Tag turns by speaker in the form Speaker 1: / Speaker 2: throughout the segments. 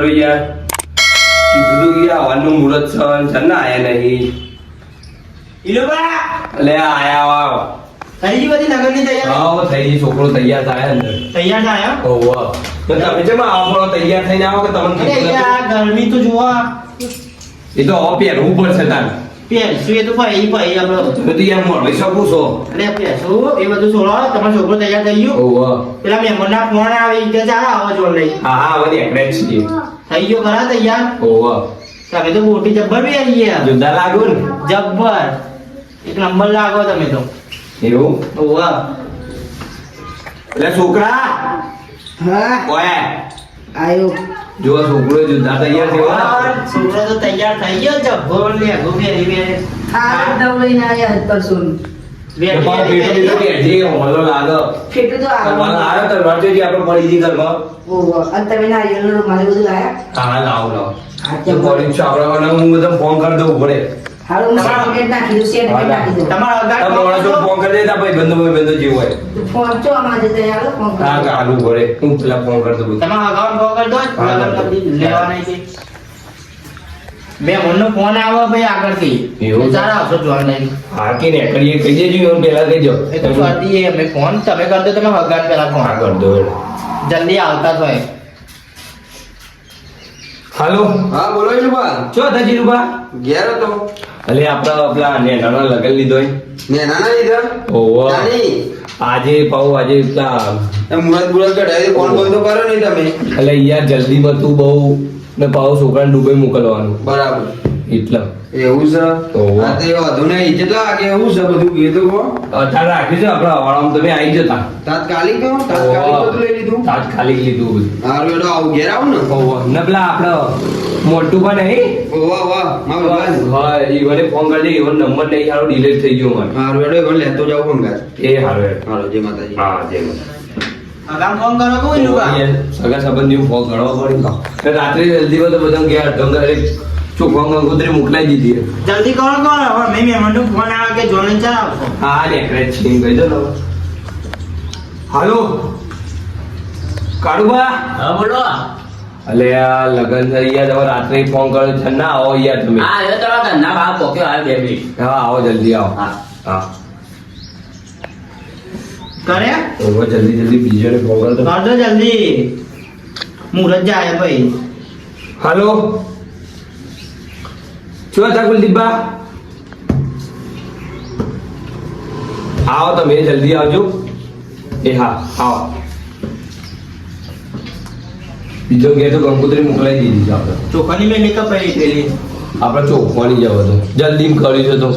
Speaker 1: કરું યાર કીધું કે આવવાનું મુહૂર્ત છે છે ને આયા નહીં. એટલે આ આયા વાવ
Speaker 2: થઈ ગઈ બધી નગરની તૈયાર?
Speaker 1: હા થઈ ગઈ છોકરો તૈયાર થાય અંદર.
Speaker 2: તૈયાર થાય?
Speaker 1: ઓહો તો તમે જેમ આવો તૈયાર થઈને આવો કે તમને
Speaker 2: ગરમી તો જોવા
Speaker 1: એ તો હવે પહેરવું પડશે તાર.
Speaker 2: પહેરશું એ તો ભાઈ ભાઈ આપણો
Speaker 1: તમે તો યાર મળી શકું છો?
Speaker 2: એટલે પહેરશું એ બધું છોડો તમારો છોકરો તૈયાર થઈ ગયો.
Speaker 1: ઓહો
Speaker 2: પેલા મહેમાનના ફોન આવે કે જા આવો જોડ લઈ.
Speaker 1: હા હા હવે એકડે જ
Speaker 2: થઈ ગયો ખરા તૈયાર?
Speaker 1: ઓહો
Speaker 2: તમે તો મોટી જબ્બર બી આવી ગયા
Speaker 1: જુદા લાગુ ને.
Speaker 2: જબ્બર. એક નંબર લાગો તમે તો.
Speaker 1: એવું?
Speaker 2: ઓહો
Speaker 1: એટલે છોકરા?
Speaker 3: હા.
Speaker 1: ઓય.
Speaker 3: આયો.
Speaker 1: જો છોકરો જુદા તૈયાર થયો
Speaker 2: છોકરો તો તૈયાર થઈ ગયો જબ્બર ને ઘૂમે રીમે
Speaker 3: આ દવ લઈને આયા પરસોન.
Speaker 1: પેટો પેટો બેઠી હોલો લાગે.
Speaker 3: ફેટું તો
Speaker 1: તમારે
Speaker 3: આવો.
Speaker 1: આવ્યો તો વાંચો જે આપણે પડી જઈ ઘરમાં
Speaker 3: ઓહો અને તમે નારિયેળનો રૂમાલ બધું
Speaker 1: લાવ લાવ.
Speaker 3: હા,
Speaker 1: તો
Speaker 3: જબર.
Speaker 1: પડી ચાવડાવાના હું ફોન કરી દઉં પડે
Speaker 3: હાલો હું સર્ટિફિકેટ નાખી દઉં સર્ટિફિકેટ નાખી દઉં?
Speaker 2: તમારો અગાડ
Speaker 1: તમે માણસો ફોન કરી દેતા ભાઈ બંધો ભાઈ બંધો જેવું હોય.
Speaker 3: ફોન ચો અમારે જતા હાલો ફોન
Speaker 1: હા
Speaker 3: કરો
Speaker 1: કાલું હું પેલા ફોન કરી દઉં
Speaker 2: તમારો અકાઉન્ટ ફોન કરી દો લગન
Speaker 1: હા.
Speaker 2: કરી લેવા નહીં કે બે મનનો ફોન આવે ભાઈ આગળથી
Speaker 1: એવું? છે?
Speaker 2: આવશો જોવા નહીં
Speaker 1: હા ને કરીએ કહી દેજો એમ પેલા કહેજો
Speaker 2: એ તો અમે ફોન તમે કરી દો તમે હગાન પેલા ફોન.
Speaker 1: કરી દો
Speaker 2: જલ્દી આવતા તો
Speaker 1: હાલો.
Speaker 4: હા બોલો
Speaker 1: ચો હતા જીરુબા
Speaker 4: ઘેર હતો.
Speaker 1: અલે આપડા પેલા નેનાના લગન લીધો હોય.
Speaker 4: ને નાના લીધા? નાની?
Speaker 1: આજે પાઉ આજે પેલા
Speaker 4: મુરત બુરત કઢાવી કોણ બોલ તો કરો નહીં તમે.
Speaker 1: અલે યાર જલ્દી બધું બહુ ને પાઉ છોકરાને દુબઈ મોકલવાનું.
Speaker 4: બરાબર.
Speaker 1: એટલે.
Speaker 4: એવું છે?
Speaker 1: ઓહો.
Speaker 4: તો વાંધો નહીં. કેટલા વાગે? એવું છે બધું? એ તો
Speaker 1: અત્યારે રાખ્યું છે આપડા હવાળામાં તમે આવી જતા.
Speaker 4: તાત્કાલિક તો તાત્કાલિક બધું લઈ લીધું?
Speaker 1: તાત્કાલિક લીધું બધું.
Speaker 4: હારું એડો આવું ઘેર આવું ને.
Speaker 1: ઓહો ને પેલા આપડે મોટું પણ નહીં
Speaker 4: ઓ વાહ વાહ મારો ભાઈ.
Speaker 1: હા ઈવને ફોન કરજે ઈવન નંબર નહીં ડિલીટ થઈ ગયો મારે.
Speaker 4: હારું એડો લેતો જાવ પંગાર
Speaker 1: એ હારો યાર
Speaker 4: હાલો જય માતાજી.
Speaker 1: હા જય માતા.
Speaker 2: હગાન ફોન કરો કોઈ નું
Speaker 1: યાર, સગા સંબંધી ફોન કરવા પડે. રાત્રે જલ્દી હોય તો બધા ગયા ઢંગારે ચોખ્ખા કંકોત્રી મોકલાઈ દીધી
Speaker 2: જલ્દી કરો કરો હવે મેં મહેમાનનો ફોન આવે કે જોડે ચાલ
Speaker 1: હા ને એકરે છીન કહી દો હાલો. કાળુબા.
Speaker 5: હા બોલો.
Speaker 1: અલે આ લગન થઈ ગયા રાત્રે ફોન કર્યો છે. ના આવો યાર તમે.
Speaker 5: હા ભાવ પોક્યો આવે બે મિનિટ.
Speaker 1: હા આવો જલ્દી આવો.
Speaker 5: હા.
Speaker 1: હા.
Speaker 2: કરે
Speaker 1: હવે જલ્દી જલ્દી બીજો ફોન કરો
Speaker 2: કર દો જલ્દી. મુરત જાય ભાઈ.
Speaker 1: હાલો. શું હતા કુલદીપબા આવો તમે જલ્દી આવજો. એ હા આવો. બીજો ઘેર તો કંકોત્રી મોકલાઈ દીધી છે આપણે.
Speaker 2: ચોખાની મેં મેકઅપ પડી પેલી.
Speaker 1: આપણે ચોખવાની જવા તો. જલ્દી કરી છે તો.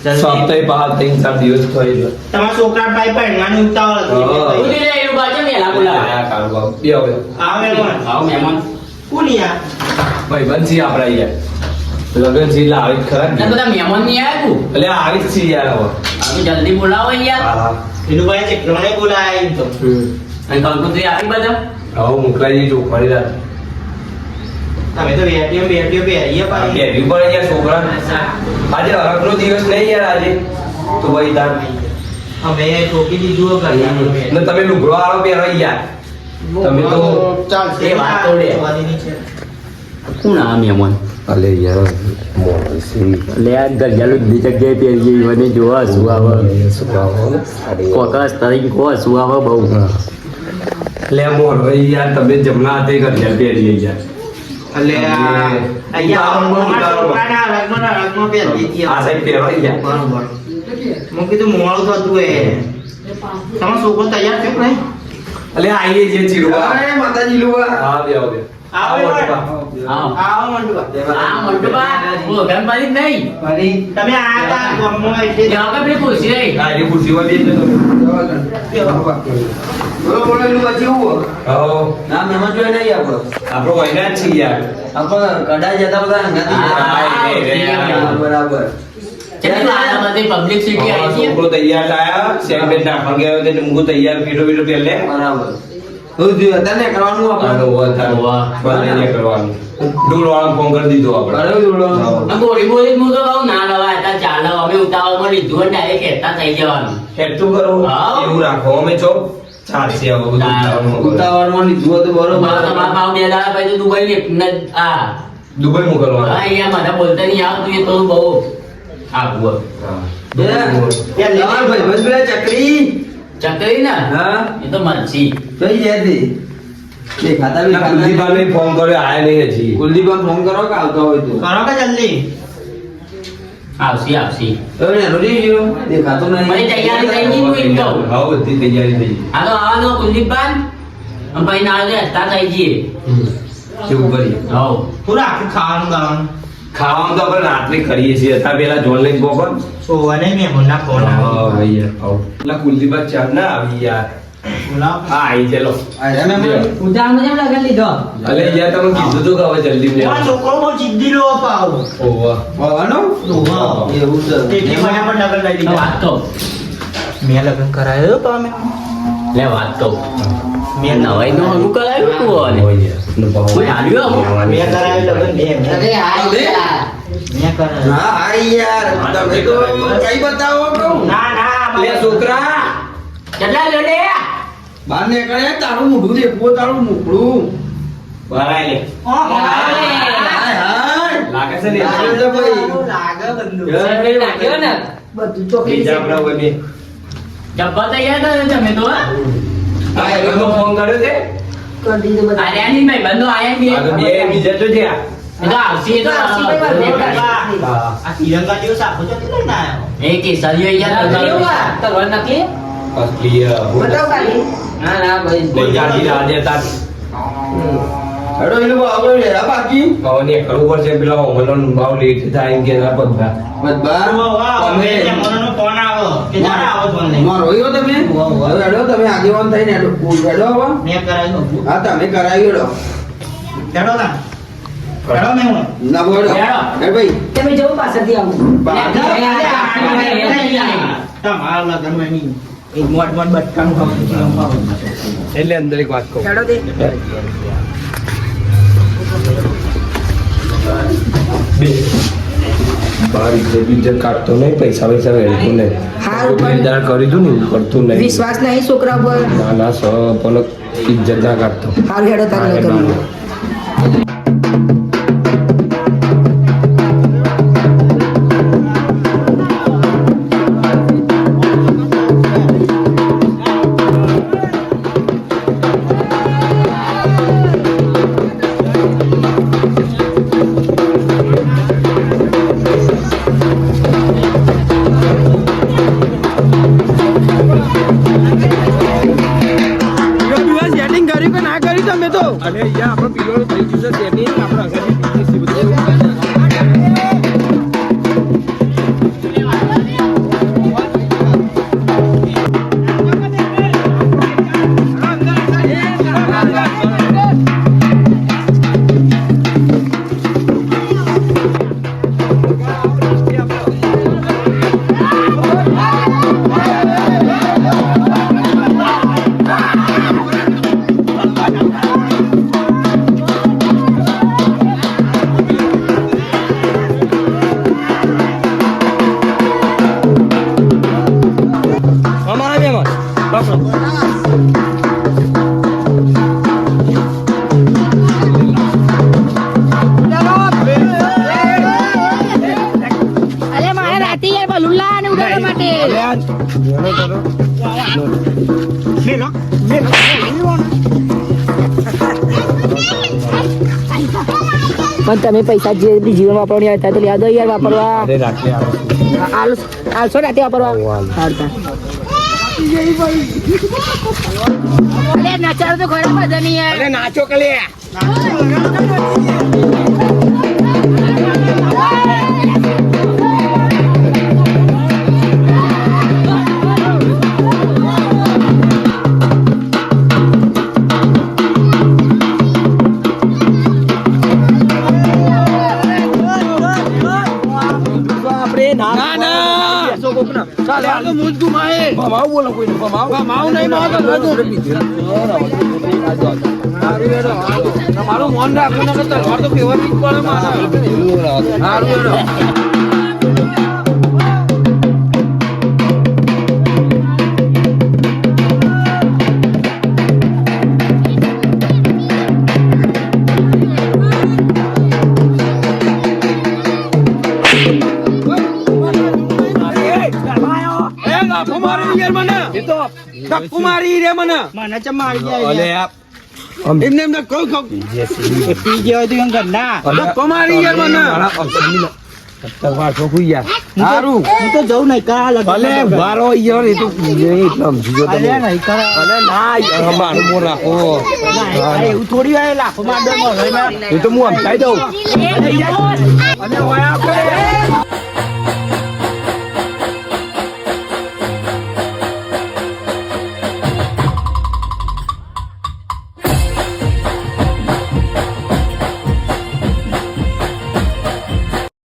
Speaker 1: સપ્તાહે બહાર ત્રણ ચાર દિવસ થઈ ગયો
Speaker 2: તમારા છોકરા પાઈ નાની ઉતાવળ હતી
Speaker 1: હા.
Speaker 2: ભાઈ.
Speaker 5: ઉડી રે એનું બાજુ મેલા બોલા
Speaker 1: આ કાળુ બાબુ. બે હવે
Speaker 2: આવે કોણ
Speaker 5: આવો મહેમાન
Speaker 2: કોણ યાર
Speaker 1: બનજી છીએ અહીંયા. યાર લગન છે એટલે આવી જ ખરા ને?
Speaker 5: ને બધા મહેમાન નહીં આવ્યું
Speaker 1: એટલે આવી જ છીએ યાર હવે.
Speaker 5: જલ્દી બોલાવો યાર
Speaker 2: એનું ભાઈ ચેકડોને બોલાય એમ તો.
Speaker 5: આવી બધા?
Speaker 1: હવે મોકલાઈ ચોખવાની રાત.
Speaker 2: તમે તો વેટીએમ વેટીએમ પહેરીએ
Speaker 1: આ
Speaker 2: પાછી
Speaker 1: પડે યાર છોકરા. આજે હરકનો દિવસ નહીં યાર આજે. તો ભાઈ તાર
Speaker 2: અમે ઠોકી દીધું ઘરે.
Speaker 1: ને તમે લુગડો આરો પહેરો યાર. તમે તો
Speaker 2: ચાલ
Speaker 5: એ વાત તો. કોણ આ મહેમાન?
Speaker 1: અલે યાર મોરસી
Speaker 5: લે આ ગરજાલો બી જગ્યાએ પહેરીએ મને જોવા આવે? કોકસ તરીકે કો આવે બહુ?
Speaker 1: લે મોર ભાઈ યાર તમે જમણા હાથે ઘડિયાળ પહેરીએ યાર.
Speaker 2: આ- અહીંયા
Speaker 1: ઉતારો.
Speaker 2: છોકરાના હરકમાં પહેરી દીધી
Speaker 1: આ સાઈડ પહેરવા યાર
Speaker 2: બરોબર. મેં કીધું મોડું થતું એ. તમારો છોકરો તૈયાર થયો કે નહીં?
Speaker 1: અલે આઈએ જે ચીરવા
Speaker 4: અરે માતાજી લુવા
Speaker 1: હા બે આવો બે
Speaker 2: આવો છે. આયા
Speaker 1: યાર.
Speaker 4: આપણે કડાઈ જતા બધા બરાબર.
Speaker 5: પબ્લિક સિટી આવી છે?
Speaker 1: છોકરો તૈયાર નાખવા ગયો તે તૈયાર પીઠો પીઠો પહેલે.
Speaker 4: બરાબર. હું જોયું હતા ને કરવાનું આપણે
Speaker 5: વાહ.
Speaker 1: બંને કરવાનું ડોલ વાળા ફોન કરી દીધો આપણે
Speaker 4: બરાબર જોડવાનું.
Speaker 5: આ બોલી બોલી હું તો કહું ના નવા હતા ચાલો અમે ઉતાવળમાં લીધું અને ડાયરેક્ટ હેઠા થઈ જવાનું
Speaker 1: એટલું કરો એવું રાખો અમે છો ચાલશે હવે બધું ઉતાવળમાં
Speaker 4: લીધું હતું બરોબર
Speaker 5: તમારા ભાવ બે દાડા પછી દુબઈ ને ને આ
Speaker 1: દુબઈ મોકલવાનું
Speaker 5: અહીંયા મને બોલતા નહીં આવતું એ તો બહુ આવું
Speaker 1: હા.
Speaker 4: ચકરી
Speaker 5: ચકરી ને
Speaker 4: હા.
Speaker 5: એ તો મરસી
Speaker 4: કઈ તે? બી
Speaker 1: ના, ફોન કર્યો આયા નહીં હજી.
Speaker 4: કુલદીપા ફોન કરો કે આવતો હોય તો?
Speaker 2: કરો કે જલ્દી?
Speaker 5: આવશી આવશી.
Speaker 4: હવે રોજી જો દેખાતો નહીં.
Speaker 5: મારી તૈયારી થઈ ગઈ હું એમ કહું.
Speaker 1: હા બધી તૈયારી થઈ ગઈ.
Speaker 5: હાલો આવાનો કુલદીપા. અને ભાઈ ના આવે હસતા થઈ જઈએ.
Speaker 1: કેવું કરીએ?
Speaker 5: હા
Speaker 2: પૂરા આખું ખાવાનું ગાવાનું.
Speaker 1: ખાવાનું તો આપણે રાત્રે કરીએ છીએ. અત્યારે પેલા જોન લઈને પોકો ને.
Speaker 2: મે મોના ફોન
Speaker 1: હા, ભાઈ આવ આવો. પેલા ચા ના આવી યાર.
Speaker 2: બોલાવો.
Speaker 1: હા આઈ ચલો.
Speaker 4: અરે મેં
Speaker 1: લ્યો. અલે યાર તમે કીધું તું કે હવે જલ્દી
Speaker 2: આ
Speaker 1: લેવા.
Speaker 2: છોકરો બહુ જિદ્દી લો પાવ
Speaker 1: ઓવા.
Speaker 4: એવું છે.
Speaker 2: તેથી મને પણ લગન લઈ
Speaker 5: તો વાત તો.
Speaker 2: મેં લગન કરાયો તો અમે.
Speaker 5: લે વાત કહું
Speaker 2: મેં
Speaker 5: નવાઈ નો હરું કરાવ્યું તું અને
Speaker 1: હોય યાર. ને ભાવ.
Speaker 5: કોઈ હાલ્યું
Speaker 2: મેં કરાયો લગન બે
Speaker 3: અરે હા યાર.
Speaker 2: મેં કરાયો
Speaker 4: હા હા યાર તમે તો કઈ બતાવો
Speaker 2: ના ના
Speaker 1: લે છોકરા
Speaker 5: કેટલા લે
Speaker 4: બહાર નીકળે તારું મોઢું દેખવું તારું મુકડું
Speaker 1: ભરાય લે. લાગે છે ને
Speaker 4: લાગે ભાઈ.
Speaker 2: લાગે બંધુ
Speaker 1: હોય બે.
Speaker 5: જબ્બા તૈયાર થયો તમે તો હા?
Speaker 1: આ એનો ફોન કર્યો છે?
Speaker 3: કરી દીધું બધું.
Speaker 5: આર્યા નહીં ભાઈ બંધો આયા
Speaker 1: આ
Speaker 5: બે
Speaker 1: બીજા તો છે આ.
Speaker 5: તો આવશે
Speaker 3: ભાઈ,
Speaker 5: આવશે.
Speaker 3: ભાઈ.
Speaker 1: હા.
Speaker 2: આ તિરંગા જેવો સાપો ચોથી લઈને આવ્યો
Speaker 5: એ.
Speaker 4: હેડો એનું ભાવ તો લેરા બાકી
Speaker 1: હવે ને કરવું પડશે પેલા ઓમલોનો ભાવ લેટ થાય કે ના.
Speaker 4: બધા
Speaker 2: વાહ, વાહ, હવે જમવાનો ફોન આવ્યો કે જ્યારે આવો ફોન લઈને
Speaker 4: મારો રહ્યો તમે હેડો તમે આગેવાન થઈને હેડો હેડો હવે
Speaker 2: મેં કરાયું
Speaker 4: હા તમે કરાવી હેડો
Speaker 2: હેડો ના હેડો મેં હું
Speaker 4: ના બોલો
Speaker 5: હેડો.
Speaker 4: હે ભાઈ
Speaker 3: તમે જવું પાછળથી આવું
Speaker 2: તમારા નહીં. મોટ મોટ બટકાનું ખાવું.
Speaker 1: એટલે અંદર એક વાત કહું
Speaker 3: હેડો.
Speaker 1: બે બાર ઇજ્જત બિજ્જત કાઢતો નહીં પૈસા પૈસા વેડતું નહીં.
Speaker 3: હારું પણ-
Speaker 1: કરી દઉં ને કરતું નહીં.
Speaker 3: વિશ્વાસ નહીં છોકરા પર?
Speaker 1: ના ના સ પણ ઇજ્જત ના કાઢતો.
Speaker 3: હાલ હેડો તારે
Speaker 6: પણ તમે પૈસા જે બી જીવન વાપરવાની હતા તો યાદ યાર વાપરવા.
Speaker 1: અરે રાત્રે આવે
Speaker 6: આલ આલશો રાતે વાપરવા? અરે નચારો તો ખરાબ નહીં યાર.
Speaker 1: નાચો કલે.
Speaker 4: તમારું મન રાખવું તમારું તો ફેવર પડે મારા. સારું હેડો
Speaker 1: લાફો મારી યાર મને ધક્કો મારી રે મને
Speaker 2: મને ચમ મારી ગયા
Speaker 1: અલે આ એમને એમને કહું કહું.
Speaker 2: પી ગયો તો એમ ઘરના
Speaker 1: ધક્કો યાર. મને સારું
Speaker 2: હું તો જઉં નહીં કરા.
Speaker 1: ભલે વારો યાર એ તો નહીં એટલે સમજી ગયો
Speaker 2: અલે
Speaker 1: તમે
Speaker 2: નહીં કરા.
Speaker 1: અલે ના યાર મારું મોં રાખો
Speaker 2: એવું થોડી હોય લાખો માં દો
Speaker 1: એ તો હું સમજાઈ દઉં. અને ઓયા કરે